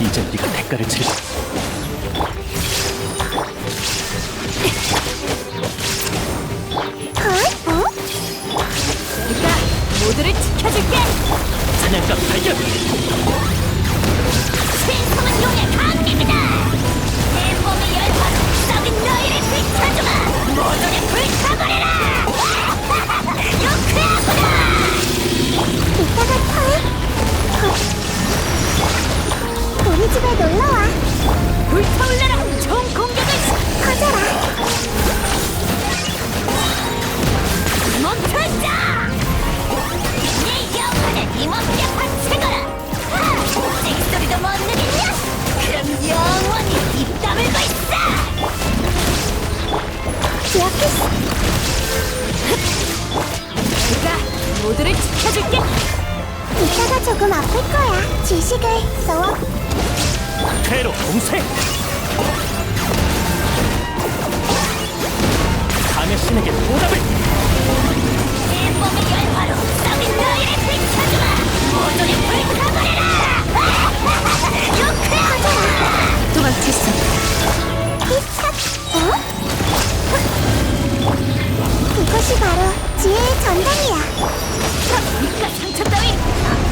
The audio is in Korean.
이제 네가 대가를 칠. 어? 어? 내가 모두를 지켜줄게. 사냥감 발견. 내가 모두를 지켜줄게. 이따가 조금 아플 거야. 지식을 넣어. 테러 공세. 가메신에게 보답을. 그것이 바로 지혜의 전당이야. 어, 니가 상처 따위.